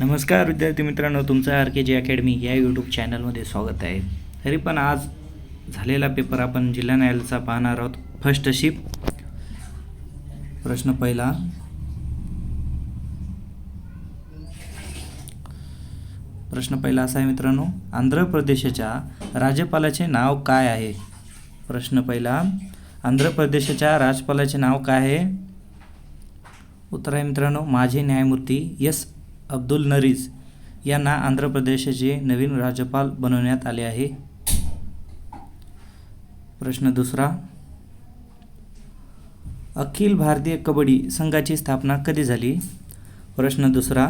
नमस्कार विद्यार्थी मित्रांनो तुमचं आर के जी अकॅडमी या यूट्यूब चॅनलमध्ये स्वागत आहे. तरी पण आज झालेला पेपर आपण जिल्हा न्यायालयाचा पाहणार आहोत. फर्स्ट शिप प्रश्न पहिला. प्रश्न पहिला असा आहे मित्रांनो आंध्र प्रदेशाच्या राज्यपालाचे नाव काय आहे? प्रश्न पहिला आंध्र प्रदेशाच्या राज्यपालाचे नाव काय आहे? उत्तर आहे मित्रांनो माझे न्यायमूर्ती एस. अब्दुल नरीज यांना आंध्र प्रदेशाचे नवीन राज्यपाल बनवण्यात आले आहे. प्रश्न दुसरा. अखिल भारतीय कबड्डी संघाची स्थापना कधी झाली? प्रश्न दुसरा.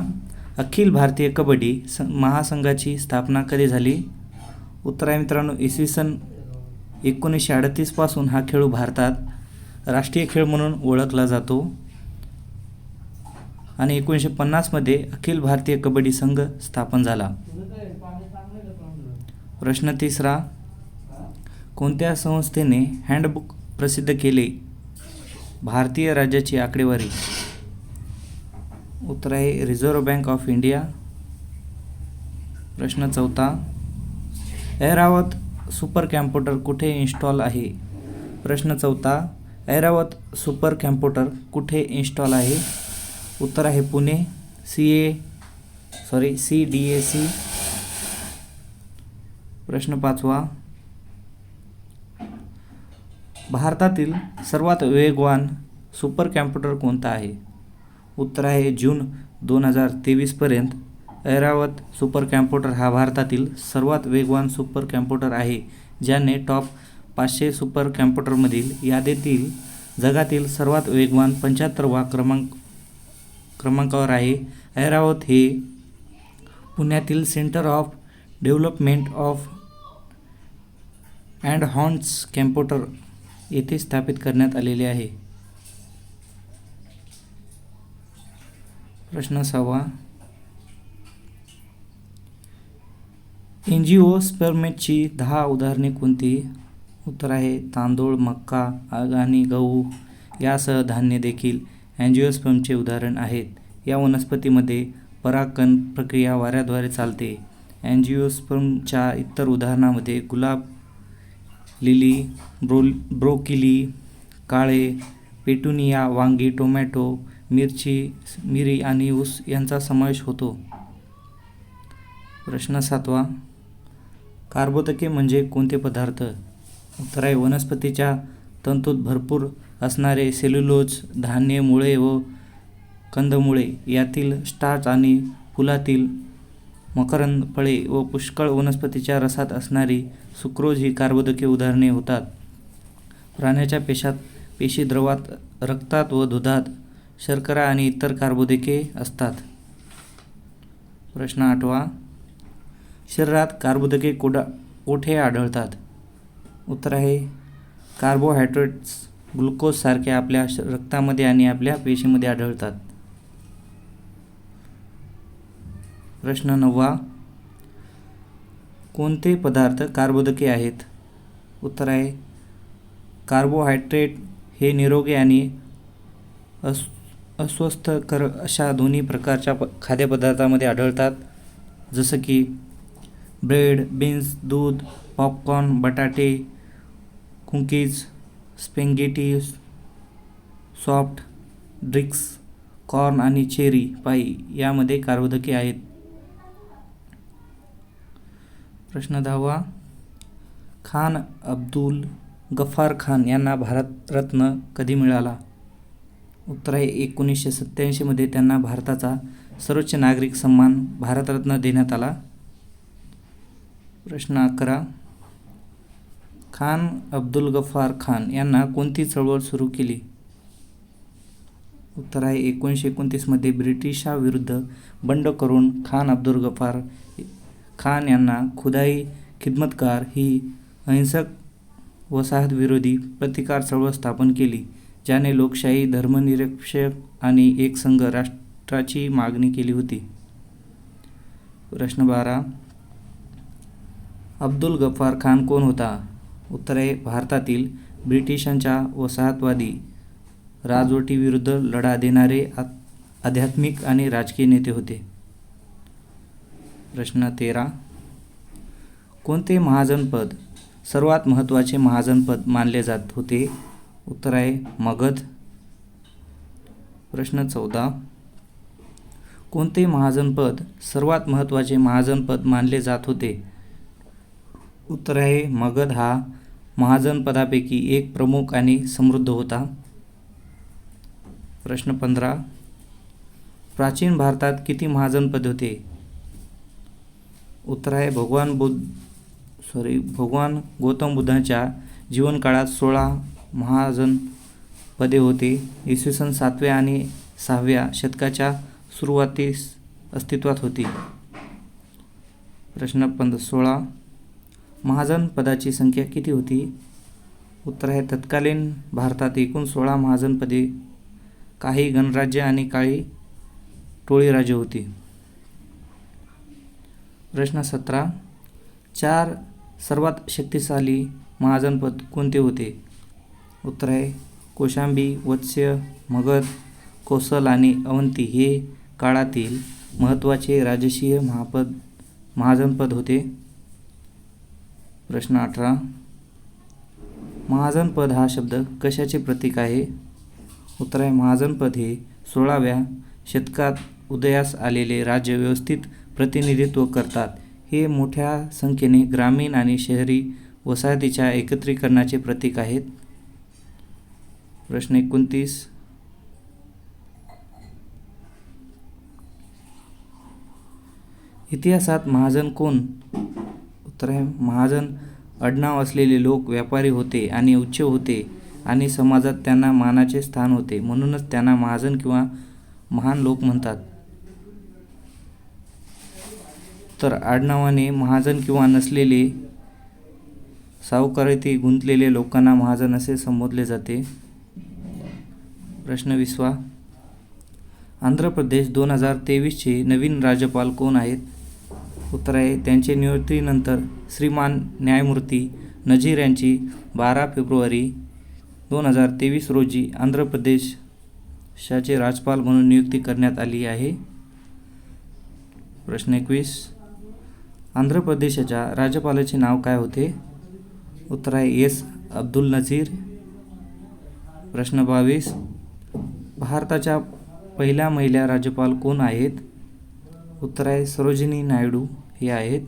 अखिल भारतीय कबड्डी स महासंघाची स्थापना कधी झाली? उत्तर आहे मित्रांनो इसवी सन एकोणीसशे अडतीसपासून हा खेळ भारतात राष्ट्रीय खेळ म्हणून ओळखला जातो. आणि एकोणीसशे पन्नासमध्ये अखिल भारतीय कबड्डी संघ स्थापन झाला. प्रश्न तिसरा कोणत्या संस्थेने हँडबुक प्रसिद्ध केले? भारतीय राज्याची आकडेवारी. उत्तर आहे रिझर्व्ह बँक ऑफ इंडिया प्रश्न चौथा ऐरावत सुपर कॅम्प्युटर कुठे इन्स्टॉल आहे? प्रश्न चौथा ऐरावत सुपर कॅम्प्युटर कुठे इन्स्टॉल आहे? उत्तर आहे Pune C A sorry C D A C. प्रश्न पाचवा. भारतातील सर्वात वेगवान सुपर कॅम्प्युटर कोणता आहे? उत्तर आहे जून दोन हजार तेवीसपर्यंत ऐरावत सुपर कॅम्प्युटर हा भारतातील सर्वात वेगवान सुपर कॅम्प्युटर आहे ज्याने टॉप पाचशे सुपर कॅम्प्युटरमधील यादीतील जगातील सर्वात वेगवान पंच्याहत्तरवा क्रमांक क्रमांकावर आहे. ऐरावत हे पुण्यातील centre of development of and haunts computer येथे स्थापित करण्यात आलेले आहे. प्रश्न सहावा. स्पर्मेटची दहा उदाहरणे कोणती? उत्तर आहे तांदूळ मक्का आग आणि गहू. यासह धान्य देखील अँजिओस्पर्मचे उदाहरण आहेत. या वनस्पतीमध्ये परागकण प्रक्रिया वाऱ्याद्वारे चालते. अँजिओस्पर्मच्या इतर उदाहरणामध्ये गुलाब लिली ब्रोल ब्रोकिली काळे पेटुनिया वांगी टोमॅटो मिरची मिरी आणि ऊस यांचा समावेश होतो. प्रश्न सातवा. कार्बोदके म्हणजे कोणते पदार्थ? उत्तर आहे वनस्पतीच्या तंतूत भरपूर असणारे सेल्युलोज धान्य मुळे व कंदमुळे यातील स्टार्च आणि फुलातील मकरंद फळे व पुष्कळ वनस्पतीच्या रसात असणारी सुक्रोज ही कार्बोदके उदाहरणे होतात. प्राण्याच्या पेशात पेशी द्रवात रक्तात व दुधात शर्करा आणि इतर कार्बोदके असतात. प्रश्न आठवा. शरीरात कार्बोदके कोडा कोठे आढळतात? उत्तर आहे कार्बोहायड्रेट्स ग्लुकोजसारखे आपल्या श रक्तामध्ये आणि आपल्या पेशीमध्ये आढळतात. प्रश्न नववा. कोणते पदार्थ कार्बोदके आहेत? उत्तर आहे कार्बोहायड्रेट हे निरोगी आणि अस अस्वस्थकर अशा दोन्ही प्रकारच्या प खाद्यपदार्थामध्ये आढळतात. जसं की ब्रेड बीन्स दूध पॉपकॉर्न बटाटे cookies spaghetti soft drinks corn आणि चेरी पाई यामध्ये कार्बोदके आहेत. प्रश्न दहावा. खान अब्दुल गफार खान यांना भारतरत्न कधी मिळाला? उत्तर आहे एकोणीसशे सत्त्याऐंशीमध्ये त्यांना भारताचा सर्वोच्च नागरिक सन्मान भारतरत्न देण्यात आला. प्रश्न अकरा. खान अब्दुल गफार खान यांना कोणती चळवळ सुरू केली? उत्तर आहे एकोणीसशे एकोणतीसमध्ये ब्रिटिशाविरुद्ध बंड करून खान अब्दुल गफार खान यांना खुदाई खिदमतकार ही अहिंसक वसाहतविरोधी प्रतिकार चळवळ स्थापन केली ज्याने लोकशाही धर्मनिरपेक्ष आणि एकसंघ राष्ट्राची मागणी केली होती. प्रश्न बारा अब्दुल गफ्फार खान कोण होता? उत्तरे भारतातील ब्रिटिशांच्या वसाहतवादी राजवटीविरुद्ध लढा देणारे आ आध्यात्मिक आणि राजकीय नेते होते. प्रश्न तेरा. कोणते महाजनपद सर्वात महत्त्वाचे महाजनपद मानले जात होते? उत्तर आहे मगध. प्रश्न चौदा. कोणते महाजनपद सर्वात महत्त्वाचे महाजनपद मानले जात होते? उत्तर आहे मगध हा महाजनपदापैकी एक प्रमुख आणि समृद्ध होता. प्रश्न पंधरा. प्राचीन भारतात किती महाजनपद होते? उत्तर आहे भगवान बुद्ध सॉरी भगवान गौतम बुद्धांच्या जीवनकाळात सोळा महाजन पदे होते. इसवी सन सातव्या आणि सहाव्या शतकाच्या सुरुवातीस अस्तित्वात होती. प्रश्न पंध सोळा. महाजन पदाची संख्या किती होती? उत्तर आहे तत्कालीन भारतात एकूण सोळा महाजनपदे काही गणराज्य आणि काही टोळी राज्य होती. प्रश्न सतरा. चार सर्वात शक्तिशाली महाजनपद कोणते होते? उत्तर आहे कोशांबी वत्स्य मगध कोसल आणि अवंती हे काळातील महत्त्वाचे राजकीय महापद महाजनपद होते. प्रश्न अठरा. महाजनपद हा शब्द कशाचे प्रतीक आहे? उत्तर आहे महाजनपद हे सोळाव्या शतकात उदयास आलेले राज्य व्यवस्थित प्रतिनिधित्व करतात. हे मोठ्या संख्येने ग्रामीण आणि शहरी वसाहतीच्या एकत्रीकरणाचे प्रतीक आहेत. प्रश्न एकोणतीस. इतिहासात महाजन कोण? तर हे महाजन आडनाव असलेले लोक व्यापारी होते आणि उच्च होते आणि समाजात त्यांना मानाचे स्थान होते. म्हणूनच त्यांना महाजन किंवा महान लोक म्हणतात. तर आडनावाने महाजन किंवा नसलेले सावकारीत गुंतलेले लोकांना महाजन असे संबोधले जाते. प्रश्न विसवा. आंध्र प्रदेश दोन हजार तेवीसचे नवीन राज्यपाल कोण आहेत? उत्तर त्यांच्या नियुक्तीनंतर श्रीमान न्यायमूर्ती नझीर यांची बारा फेब्रुवारी दोन हजार तेवीस रोजी आंध्र प्रदेशाचे राज्यपाल म्हणून नियुक्ती करण्यात आली आहे. प्रश्न एकवीस. आंध्र प्रदेशाच्या राज्यपालाचे नाव काय होते? उत्तर आहे एस. अब्दुल नझीर प्रश्न बावीस. भारताच्या पहिल्या महिला राज्यपाल कोण आहेत? उत्तर आहे सरोजिनी नायडू हे आहेत.